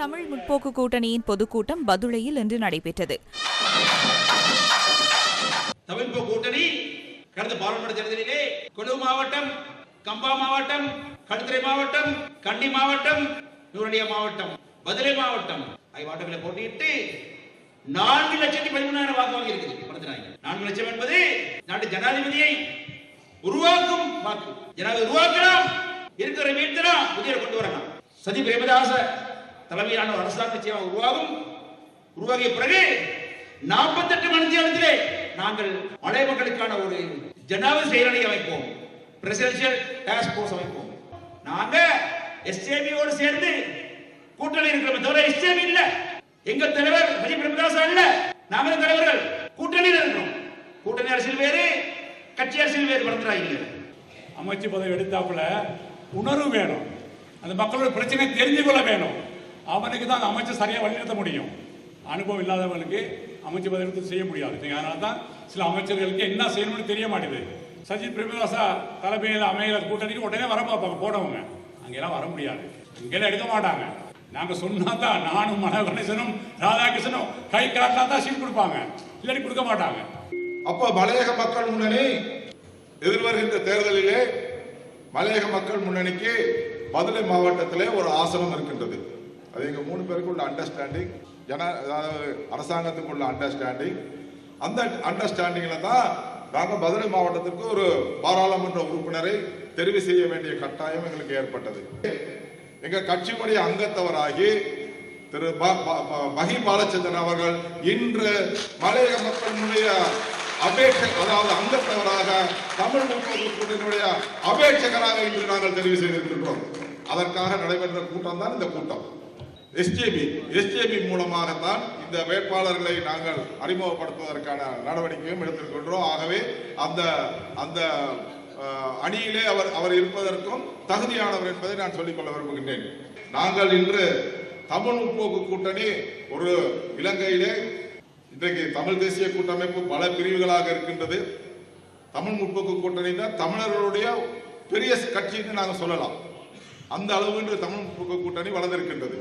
தமிழ் முற்போக்கு கூட்டணியின் பொதுக்கூட்டம் பதுளையில் இன்று நடைபெற்றது. தமிழ் கூட்டணி கடந்த பாராளுமன்ற தேர்தலிலே கொழும்பு மாவட்டம் கம்பா மாவட்டம் கடுத்துறை மாவட்டம் கண்டி மாவட்டம் நூரடியா மாவட்டம் மதுரை மாவட்டம் ஆகிய மாவட்டங்களை போட்டியிட்டு நான்கு லட்சத்தி பதிமூணாயிரம் வாக்கு வாங்கி இருக்குது நான்கு லட்சம் என்பது நாட்டு ஜனாதிபதியை உருவாக்கும் வாக்கு. ஜனாதிபதி உருவாக்கலாம் இருக்கிற வீழ்த்தலாம் புதிய கொண்டு வரலாம். சதி பிரேமதாச தலைமையிலான ஒரு அரசாங்க சேவை உருவாகும். உருவாகிய பிறகு நாற்பத்தெட்டு மணி நேரத்திலே நாங்கள் மலை மக்களுக்கான ஒரு ஜனாவது செயலணி அமைப்போம். பிரசிடென்சியல் டாஸ்க் போர்ஸ் அமைப்போம். நாங்க எஸ்ஏபியோடு சேர்ந்து கூட்டணி இருக்கிறோம் தவிர எஸ்ஏபி இல்ல. எங்க தலைவர் ஹரி பிரேமதாசா இல்ல. நாங்க தலைவர்கள்? கூட்டணியில் இருக்கிறோம். கூட்டணி அரசியல் வேறு கட்சி அரசியல் வேறு வளர்ந்துறாங்க அமைச்சு பதவி எடுத்தாப்புல உணர்வு வேணும். அந்த மக்களோட பிரச்சனை தெரிஞ்சு கொள்ள வேணும். அவனுக்கு தான் அந்த அமைச்சர் சரியாக வழிநடத்த முடியும். அனுபவம் இல்லாதவனுக்கு அமைச்சு பதவி செய்ய முடியாது. அதனால தான் சில அமைச்சர்களுக்கு என்ன செய்யணும்னு தெரிய மாட்டேங்குது. சஜித் பிரேமதாசா தலைமையில் அமைகிற கூட்டணிக்கு உடனே வர பார்ப்பாங்க போனவங்க அங்கெல்லாம் வர முடியாது. இங்கெல்லாம் எடுக்க மாட்டாங்க. நாங்க சொன்னா தான் நானும் மனகணேசனும் ராதாகிருஷ்ணனும் கை காட்டினா தான் சீட் கொடுப்பாங்க. இல்லாட்டி கொடுக்க மாட்டாங்க. அப்போ மலையக மக்கள் முன்னணி எதிர்வருகின்ற தேர்தலிலே மலையக மக்கள் முன்னணிக்கு மதுரை மாவட்டத்திலே ஒரு ஆசனம் இருக்கின்றது. அது எங்கள் மூணு பேருக்குள்ள அண்டர்ஸ்டாண்டிங் ஜன அதாவது அரசாங்கத்துக்குள்ள அண்டர்ஸ்டாண்டிங் அந்த அண்டர்ஸ்டாண்டிங்கில் தான் நாங்கள் மதுரை மாவட்டத்திற்கு ஒரு பாராளுமன்ற உறுப்பினரை தெரிவு செய்ய வேண்டிய கட்டாயம் எங்களுக்கு ஏற்பட்டது. எங்கள் கட்சியுடைய அங்கத்தவராகி திரு ப- ப- மஹி பாலச்சந்திரன் அவர்கள் இன்று மலையக மக்களுடைய அபேட்ச அதாவது அங்கத்தவராக தமிழ் மக்களுடைய அபேட்சகராக இன்று நாங்கள் தெரிவு செய்திருக்கின்றோம். அதற்காக நடைபெற்ற கூட்டம் தான் இந்த கூட்டம். எஸ்ஜேபி எஸ்ஜேபி மூலமாகத்தான் இந்த வேட்பாளர்களை நாங்கள் அறிமுகப்படுத்துவதற்கான நடவடிக்கையும் எடுத்திருக்கின்றோம். ஆகவே அந்த அந்த அணியிலே அவர் அவர் இருப்பதற்கும் தகுதியானவர் என்பதை நான் சொல்லிக்கொள்ள விரும்புகின்றேன். நாங்கள் இன்று தமிழ் முற்போக்கு கூட்டணி ஒரு இலங்கையிலே இன்றைக்கு தமிழ் தேசிய கூட்டமைப்பு பல பிரிவுகளாக இருக்கின்றது. தமிழ் முற்போக்கு கூட்டணி தான் தமிழர்களுடைய பெரிய கட்சின்னு நாங்கள் சொல்லலாம். அந்த அளவு இன்று தமிழ் முற்போக்கு கூட்டணி வளர்ந்திருக்கின்றது.